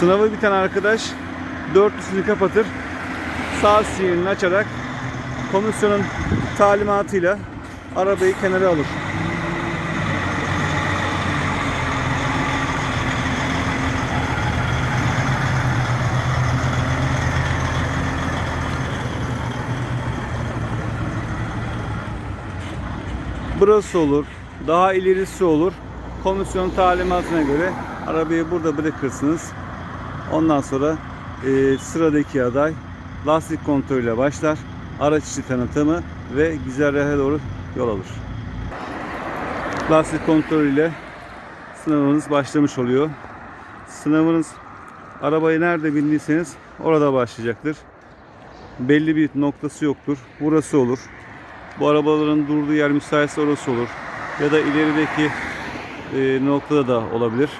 Sınavı biten arkadaş dörtlüsünü kapatır. Sağ sinyalini açarak komisyonun talimatıyla arabayı kenara alır. Burası olur, daha ilerisi olur. Komisyon talimatına göre arabayı burada bırakırsınız. Ondan sonra e, sıradaki aday lastik kontrolüyle başlar. Araç içi tanıtımı ve güzergaha doğru yol alır. Lastik kontrolüyle sınavınız başlamış oluyor. Sınavınız arabayı nerede bindiyseniz orada başlayacaktır. Belli bir noktası yoktur. Burası olur. Bu arabaların durduğu yer müsaitse orası olur. Ya da ilerideki e, noktada da olabilir.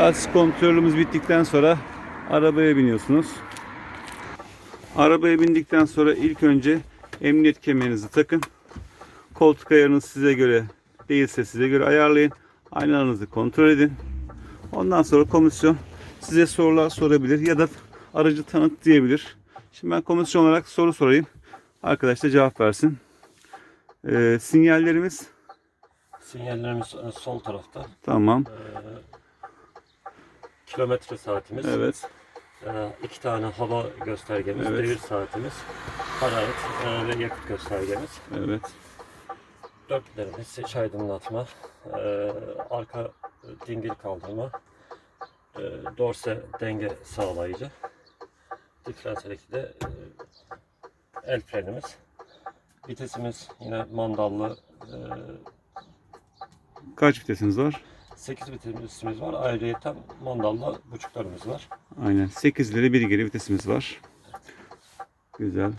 Lastik kontrolümüz bittikten sonra arabaya biniyorsunuz. Arabaya bindikten sonra ilk önce emniyet kemerinizi takın. Koltuk ayarınız size göre değilse size göre ayarlayın. Aynalarınızı kontrol edin. Ondan sonra komisyon size sorular sorabilir ya da aracı tanıt diyebilir. Şimdi ben komisyon olarak soru sorayım. Arkadaş da cevap versin. Ee, sinyallerimiz Sinyallerimiz e, sol tarafta. tamam. Kilometre saatimiz. Evet. E, iki tane hava göstergemiz, Evet. devir saatimiz, hararet e, ve yakıt göstergemiz. Evet. Dörtlerimiz, seç aydınlatma, e, arka dingil kaldırma, e, dorse denge sağlayıcı. Diferansiyeleki de e, el frenimiz. Vitesimiz yine mandallı e, Kaç vitesiniz var? 8 vitesimiz var. Ayrıca mandallı buçuklarımız var. Aynen. 8 ileri 1 geri vitesimiz var. Güzel.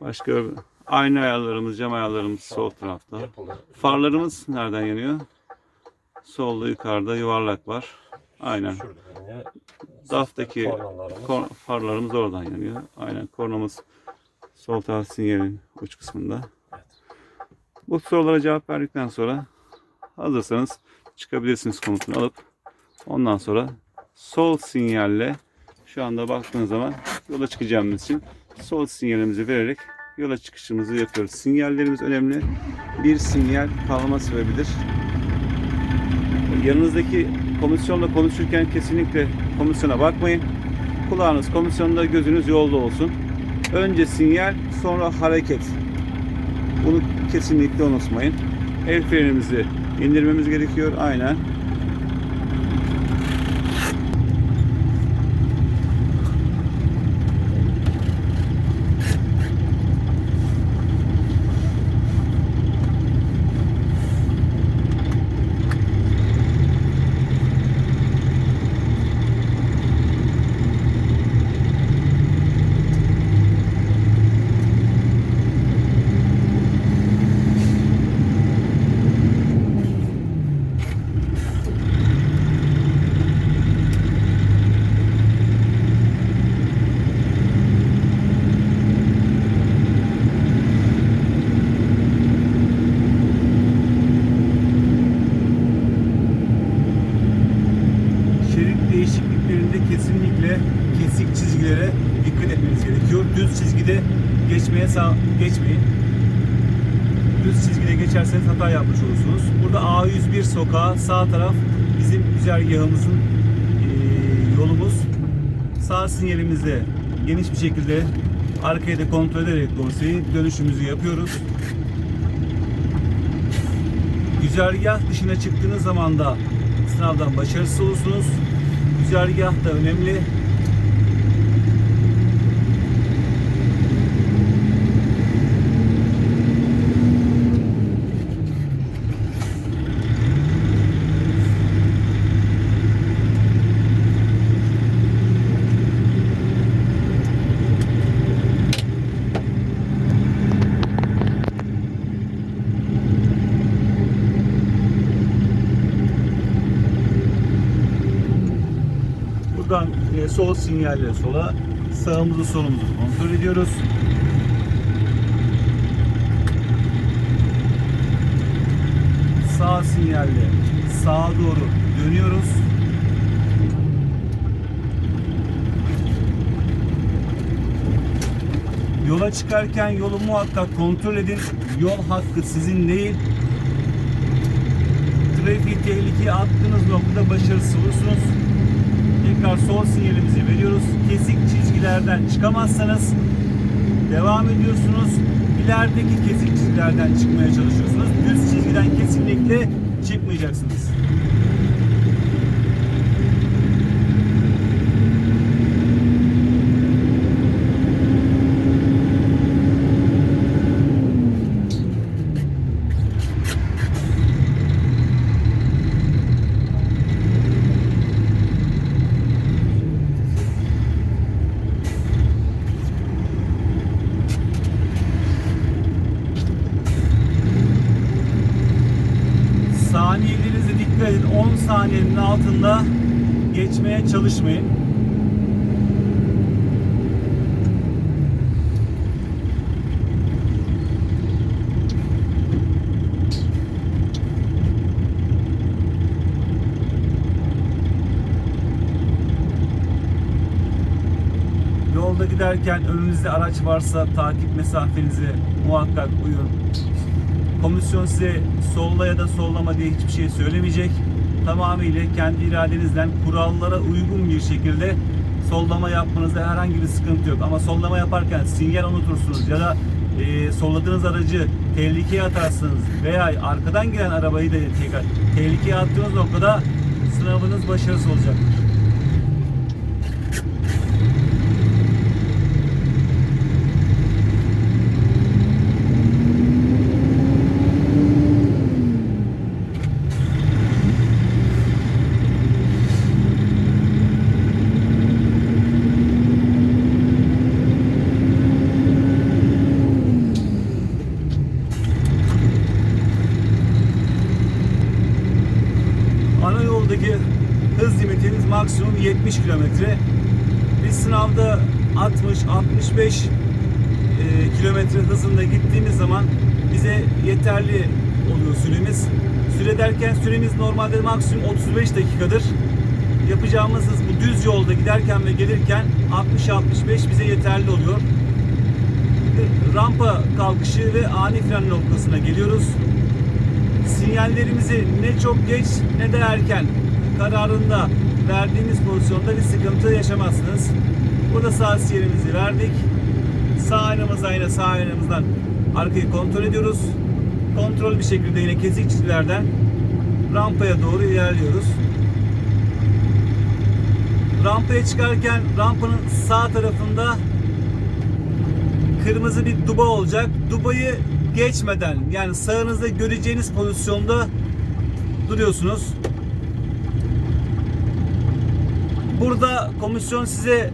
Başka aynı ayarlarımız, cam ayarlarımız sol tarafta. Yapılı. Farlarımız nereden yanıyor? Solda yukarıda yuvarlak var. Aynen. Daftaki farlarımız oradan yanıyor. Aynen kornamız sol taraf sinyalin uç kısmında. Evet. Bu sorulara cevap verdikten sonra hazırsanız çıkabilirsiniz komutunu alıp ondan sonra sol sinyalle şu anda baktığınız zaman yola çıkacağımız için sol sinyalimizi vererek yola çıkışımızı yapıyoruz. Sinyallerimiz önemli. Bir sinyal kalma sebebidir. Yanınızdaki komisyonla konuşurken kesinlikle komisyona bakmayın. Kulağınız komisyonda, gözünüz yolda olsun. Önce sinyal, sonra hareket. Bunu kesinlikle unutmayın. El frenimizi indirmemiz gerekiyor. Aynen. Şerit değişikliklerinde kesinlikle kesik çizgilere dikkat etmeniz gerekiyor. Düz çizgide geçmeye sağ geçmeyin. Düz çizgide geçerseniz hata yapmış olursunuz. Burada A101 sokağı sağ taraf bizim güzergahımızın eee, yolumuz. Sağ sinyalimizde geniş bir şekilde arkayı da kontrol ederek dorseyi dönüşümüzü yapıyoruz. Güzergah dışına çıktığınız zaman da sınavdan başarısız olursunuz. Güzergah da önemli. Buradan e, sol sinyalle sola, sağımızı solumuzu kontrol ediyoruz. Sağ sinyalle sağa doğru dönüyoruz. Yola çıkarken yolu muhakkak kontrol edin. Yol hakkı sizin değil. Trafiği tehlikeye attığınız noktada başarısız olursunuz. Tekrar sol sinyalimizi veriyoruz. Kesik çizgilerden çıkamazsanız devam ediyorsunuz. İlerideki kesik çizgilerden çıkmaya çalışıyorsunuz. Düz çizgiden kesinlikle çıkmayacaksınız. Saniyelerinize dikkat edin. 10 saniyenin altında geçmeye çalışmayın. Yolda giderken önünüzde araç varsa takip mesafenizi muhakkak uyun. Komisyon size solla ya da sollama diye hiçbir şey söylemeyecek. Tamamıyla kendi iradenizden kurallara uygun bir şekilde sollama yapmanızda herhangi bir sıkıntı yok. Ama sollama yaparken sinyal unutursunuz ya da e, solladığınız aracı tehlikeye atarsınız veya arkadan gelen arabayı da tehlikeye attığınız noktada sınavınız başarısız olacaktır. Ana yoldaki hız limitiniz maksimum 70 kilometre. Biz sınavda 60-65 e, kilometre hızında gittiğimiz zaman bize yeterli oluyor süremiz. Süre derken süremiz normalde maksimum 35 dakikadır. Yapacağımız hız bu düz yolda giderken ve gelirken 60-65 bize yeterli oluyor. Rampa kalkışı ve ani fren noktasına geliyoruz sinyallerimizi ne çok geç ne de erken kararında verdiğimiz pozisyonda bir sıkıntı yaşamazsınız. Burada sağ sinyalimizi verdik. Sağ aynamızla yine sağ aynamızdan arkayı kontrol ediyoruz. Kontrol bir şekilde yine kesik çizgilerden rampaya doğru ilerliyoruz. Rampaya çıkarken rampanın sağ tarafında kırmızı bir duba olacak. Dubayı geçmeden yani sağınızda göreceğiniz pozisyonda duruyorsunuz. Burada komisyon size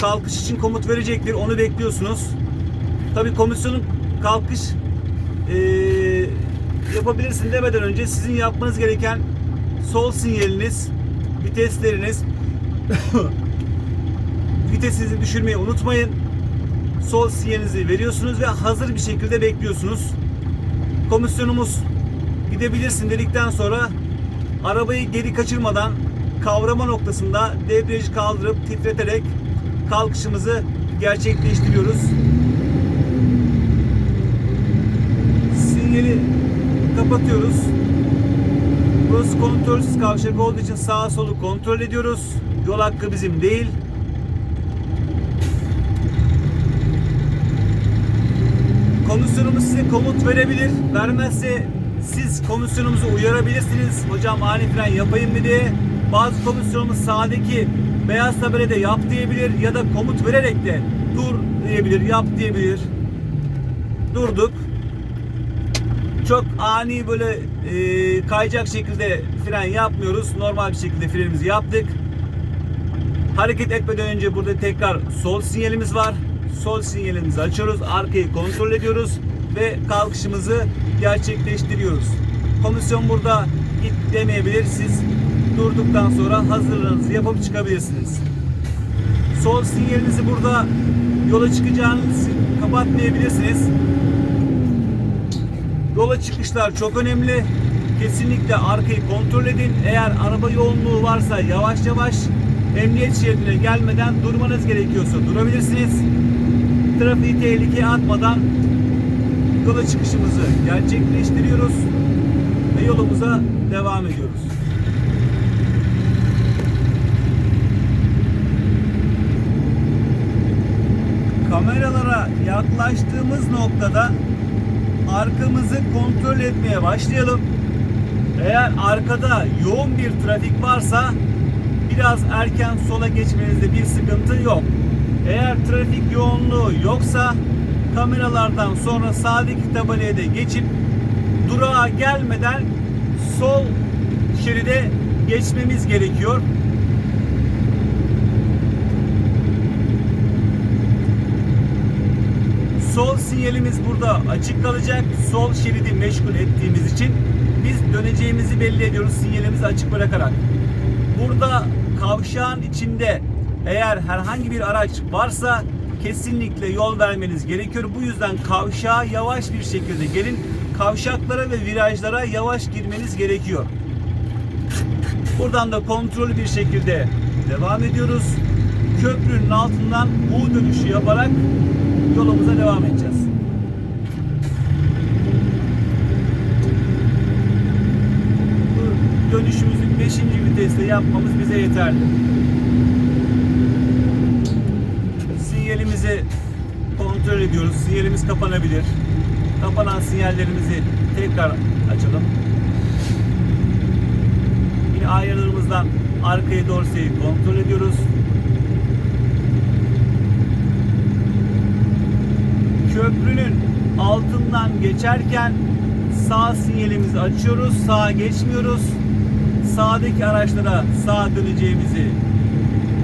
kalkış için komut verecektir. Onu bekliyorsunuz. Tabi komisyonun kalkış eee, yapabilirsin demeden önce sizin yapmanız gereken sol sinyaliniz, vitesleriniz vitesinizi düşürmeyi unutmayın sol sinyalinizi veriyorsunuz ve hazır bir şekilde bekliyorsunuz. Komisyonumuz gidebilirsin dedikten sonra arabayı geri kaçırmadan kavrama noktasında debriyajı kaldırıp titreterek kalkışımızı gerçekleştiriyoruz. Sinyali kapatıyoruz. Burası kontrolsüz kavşak olduğu için sağa solu kontrol ediyoruz. Yol hakkı bizim değil. Komisyonumuz size komut verebilir. Vermezse siz komisyonumuzu uyarabilirsiniz. Hocam ani fren yapayım mı diye. Bazı komisyonumuz sağdaki beyaz tabelede yap diyebilir ya da komut vererek de dur diyebilir, yap diyebilir. Durduk. Çok ani böyle e, kayacak şekilde fren yapmıyoruz. Normal bir şekilde frenimizi yaptık. Hareket etmeden önce burada tekrar sol sinyalimiz var. Sol sinyalimizi açıyoruz. Arkayı kontrol ediyoruz ve kalkışımızı gerçekleştiriyoruz. Komisyon burada git demeyebilir. Siz durduktan sonra hazırlığınızı yapıp çıkabilirsiniz. Sol sinyalinizi burada yola çıkacağınız kapatmayabilirsiniz. Yola çıkışlar çok önemli. kesinlikle arkayı kontrol edin. Eğer araba yoğunluğu varsa yavaş yavaş emniyet şeridine gelmeden durmanız gerekiyorsa durabilirsiniz. Trafiği tehlikeye atmadan yola çıkışımızı gerçekleştiriyoruz ve yolumuza devam ediyoruz. Kameralara yaklaştığımız noktada arkamızı kontrol etmeye başlayalım. Eğer arkada yoğun bir trafik varsa biraz erken sola geçmenizde bir sıkıntı yok. Eğer trafik yoğunluğu yoksa kameralardan sonra sağdaki tabelaya da geçip durağa gelmeden sol şeride geçmemiz gerekiyor. Sol sinyalimiz burada açık kalacak. Sol şeridi meşgul ettiğimiz için biz döneceğimizi belli ediyoruz sinyalimizi açık bırakarak. Burada kavşağın içinde eğer herhangi bir araç varsa kesinlikle yol vermeniz gerekiyor. Bu yüzden kavşağa yavaş bir şekilde gelin. Kavşaklara ve virajlara yavaş girmeniz gerekiyor. Buradan da kontrollü bir şekilde devam ediyoruz. Köprünün altından U dönüşü yaparak yolumuza devam edeceğiz. Bu dönüşümüzü 5. viteste yapmamız bize yeterli. Sinyalimizi kontrol ediyoruz. Sinyalimiz kapanabilir. Kapanan sinyallerimizi tekrar açalım. Yine aynalarımızdan arkaya dorseyi kontrol ediyoruz. Köprünün altından geçerken sağ sinyalimizi açıyoruz. Sağa geçmiyoruz. Sağdaki araçlara sağ döneceğimizi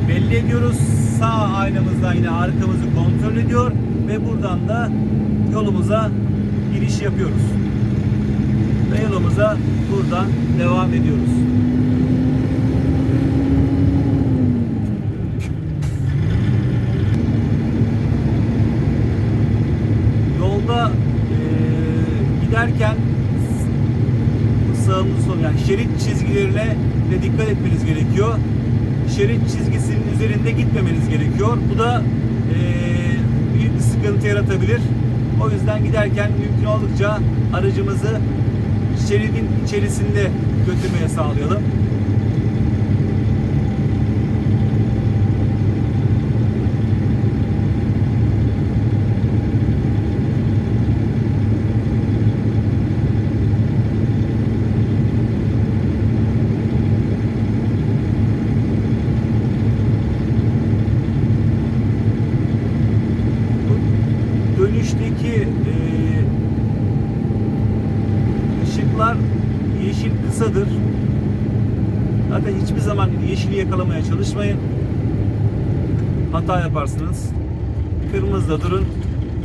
belli ediyoruz. Sağ aynamızdan yine arkamızı kontrol ediyor ve buradan da yolumuza giriş yapıyoruz. Ve yolumuza buradan devam ediyoruz. yolda eee, giderken sağımız sol yani şerit çizgilerine de dikkat etmeniz gerekiyor. Şerit çizgisinin üzerinde gitmemeniz gerekiyor. Bu da büyük bir sıkıntı yaratabilir. O yüzden giderken mümkün oldukça aracımızı şeridin içerisinde götürmeye sağlayalım. Bu dönüşteki e, ışıklar yeşil kısadır. Zaten hiçbir zaman yeşili yakalamaya çalışmayın. Hata yaparsınız. Kırmızıda durun.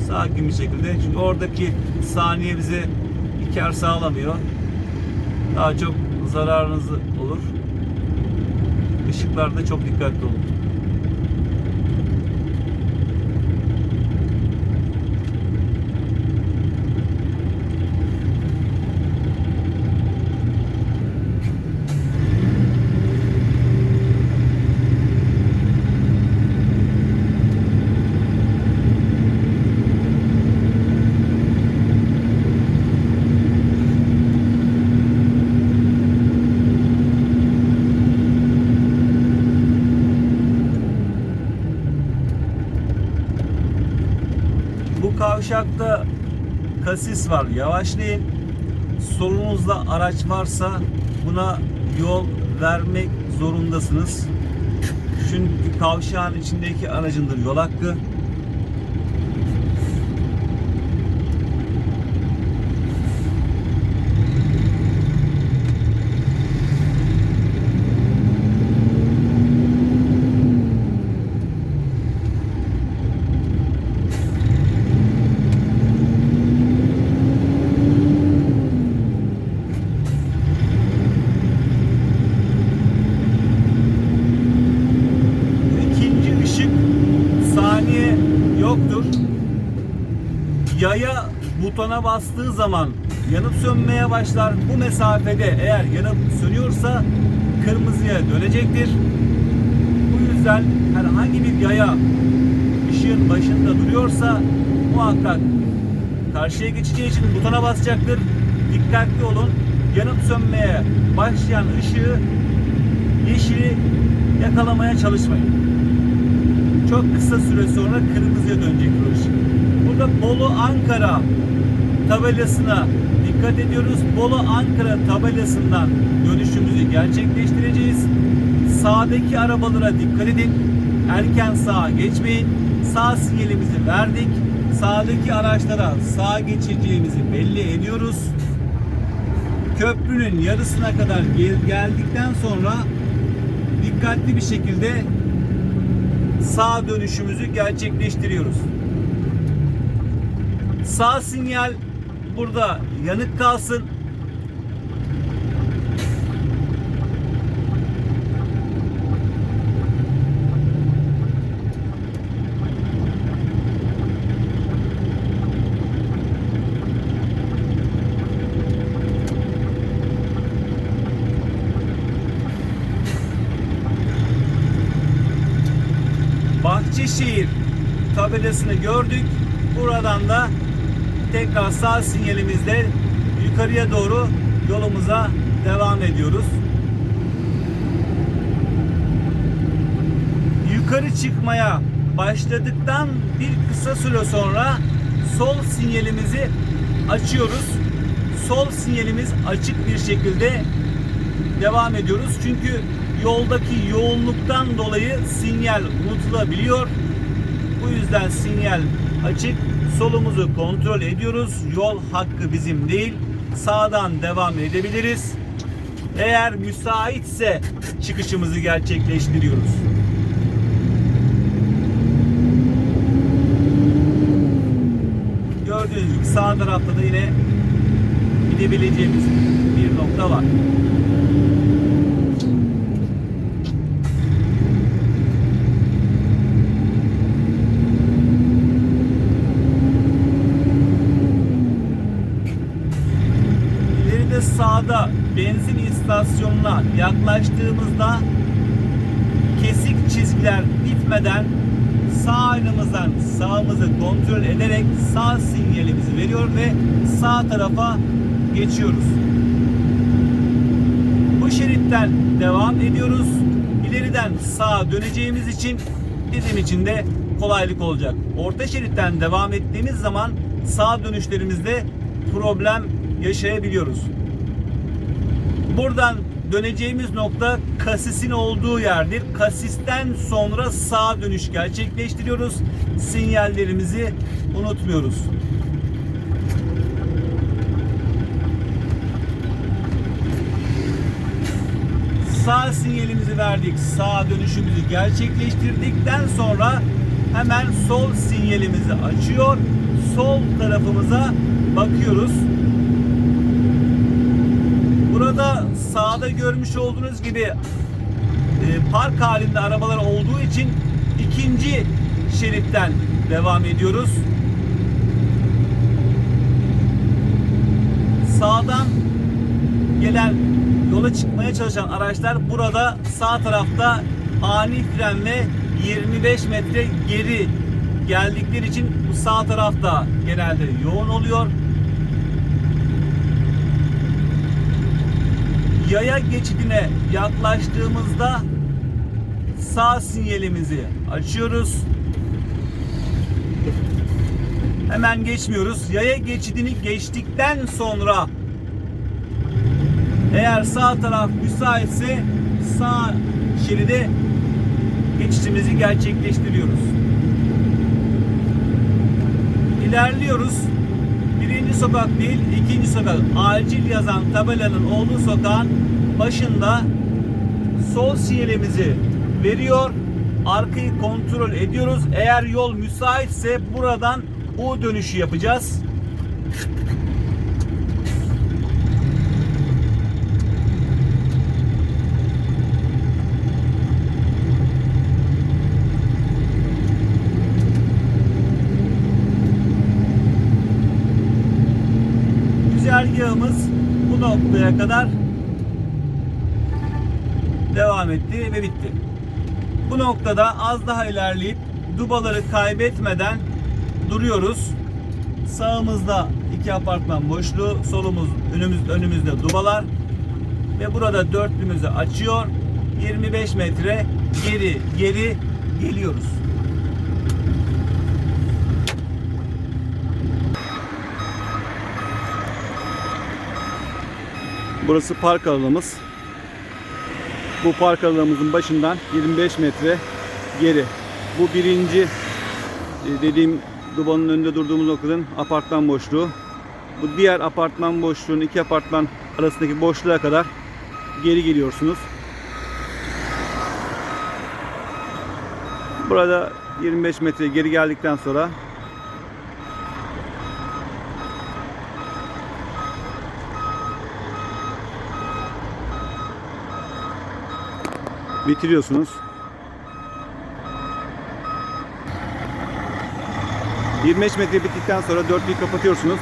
Sakin bir şekilde. Çünkü oradaki saniye bize bir kar sağlamıyor. Daha çok zararınız olur. Işıklarda çok dikkatli olun. Bu kavşakta kasis var. Yavaşlayın. Solunuzda araç varsa buna yol vermek zorundasınız. Çünkü kavşağın içindeki aracındır yol hakkı. İkinci ışık butona bastığı zaman yanıp sönmeye başlar. Bu mesafede eğer yanıp sönüyorsa kırmızıya dönecektir. Bu yüzden herhangi bir yaya ışığın başında duruyorsa muhakkak karşıya geçeceği için butona basacaktır. Dikkatli olun. Yanıp sönmeye başlayan ışığı yeşili yakalamaya çalışmayın. Çok kısa süre sonra kırmızıya dönecektir o ışık. Burada Bolu Ankara tabelasına dikkat ediyoruz. Bolu Ankara tabelasından dönüşümüzü gerçekleştireceğiz. Sağdaki arabalara dikkat edin. Erken sağa geçmeyin. Sağ sinyalimizi verdik. Sağdaki araçlara sağa geçeceğimizi belli ediyoruz. Köprünün yarısına kadar gel- geldikten sonra dikkatli bir şekilde sağ dönüşümüzü gerçekleştiriyoruz. Sağ sinyal burada yanık kalsın. Bahçeşehir tabelasını gördük. Buradan da tekrar sağ sinyalimizle yukarıya doğru yolumuza devam ediyoruz. Yukarı çıkmaya başladıktan bir kısa süre sonra sol sinyalimizi açıyoruz. Sol sinyalimiz açık bir şekilde devam ediyoruz. Çünkü yoldaki yoğunluktan dolayı sinyal unutulabiliyor. Bu yüzden sinyal açık. Solumuzu kontrol ediyoruz. Yol hakkı bizim değil. Sağdan devam edebiliriz. Eğer müsaitse çıkışımızı gerçekleştiriyoruz. Gördüğünüz gibi sağ tarafta da yine gidebileceğimiz bir nokta var. Sağda benzin istasyonuna yaklaştığımızda kesik çizgiler bitmeden sağ aynamızdan sağımızı kontrol ederek sağ sinyalimizi veriyor ve sağ tarafa geçiyoruz. Bu şeritten devam ediyoruz. İleriden sağa döneceğimiz için bizim için de kolaylık olacak. Orta şeritten devam ettiğimiz zaman sağ dönüşlerimizde problem yaşayabiliyoruz. Buradan döneceğimiz nokta kasisin olduğu yerdir. Kasisten sonra sağ dönüş gerçekleştiriyoruz. Sinyallerimizi unutmuyoruz. Sağ sinyalimizi verdik. Sağ dönüşümüzü gerçekleştirdikten sonra hemen sol sinyalimizi açıyor. Sol tarafımıza bakıyoruz. Burada sağda görmüş olduğunuz gibi e, park halinde arabalar olduğu için ikinci şeritten devam ediyoruz. Sağdan gelen yola çıkmaya çalışan araçlar burada sağ tarafta ani fren ve 25 metre geri geldikleri için bu sağ tarafta genelde yoğun oluyor. Yaya geçidine yaklaştığımızda sağ sinyalimizi açıyoruz. Hemen geçmiyoruz. Yaya geçidini geçtikten sonra eğer sağ taraf müsaitse sağ şeride geçişimizi gerçekleştiriyoruz. İlerliyoruz. Sokak değil, ikinci sokak. Acil yazan tabelanın olduğu sokağın başında sol sinyalimizi veriyor. Arkayı kontrol ediyoruz. Eğer yol müsaitse buradan U dönüşü yapacağız. Güzergahı noktaya kadar devam etti ve bitti. Bu noktada az daha ilerleyip dubaları kaybetmeden duruyoruz. Sağımızda iki apartman boşluğu, solumuz önümüz önümüzde dubalar ve burada dörtlümüzü açıyor. 25 metre geri geri geliyoruz. Burası park alanımız. Bu park alanımızın başından 25 metre geri. Bu birinci e, dediğim dubanın önünde durduğumuz noktanın apartman boşluğu. Bu diğer apartman boşluğunun iki apartman arasındaki boşluğa kadar geri geliyorsunuz. Burada 25 metre geri geldikten sonra bitiriyorsunuz. 25 metre bittikten sonra dörtlüyü kapatıyorsunuz.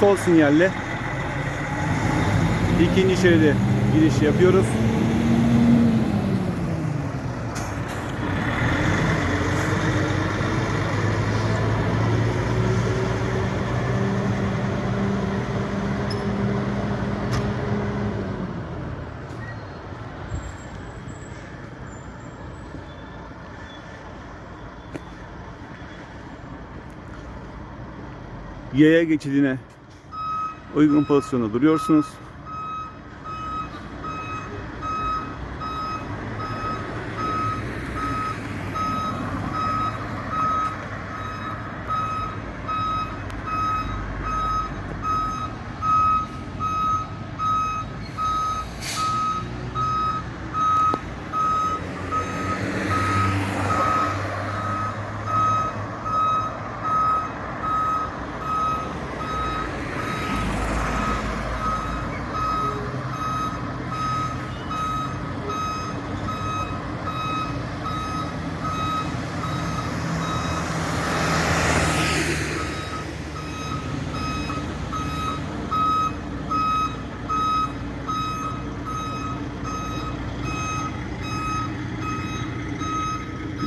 Sol sinyalle ikinci şeride giriş yapıyoruz. Yaya geçidine uygun pozisyonda duruyorsunuz.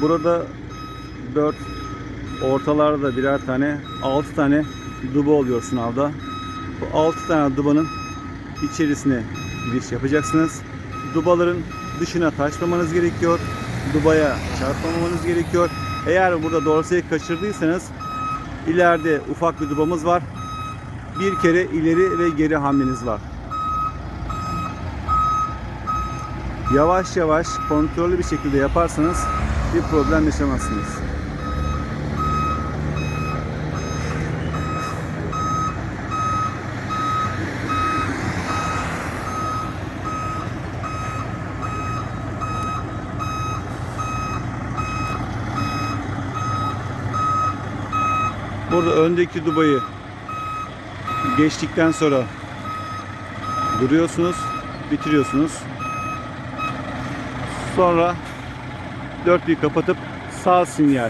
Burada 4 ortalarda birer tane 6 tane duba oluyor sınavda. Bu 6 tane dubanın içerisine giriş yapacaksınız. Dubaların dışına taşmamanız gerekiyor. Dubaya çarpmamanız gerekiyor. Eğer burada dorsayı kaçırdıysanız ileride ufak bir dubamız var. Bir kere ileri ve geri hamleniz var. Yavaş yavaş kontrollü bir şekilde yaparsanız bir problem yaşamazsınız. Burada öndeki dubayı geçtikten sonra duruyorsunuz, bitiriyorsunuz. Sonra dörtlüyü kapatıp sağ sinyal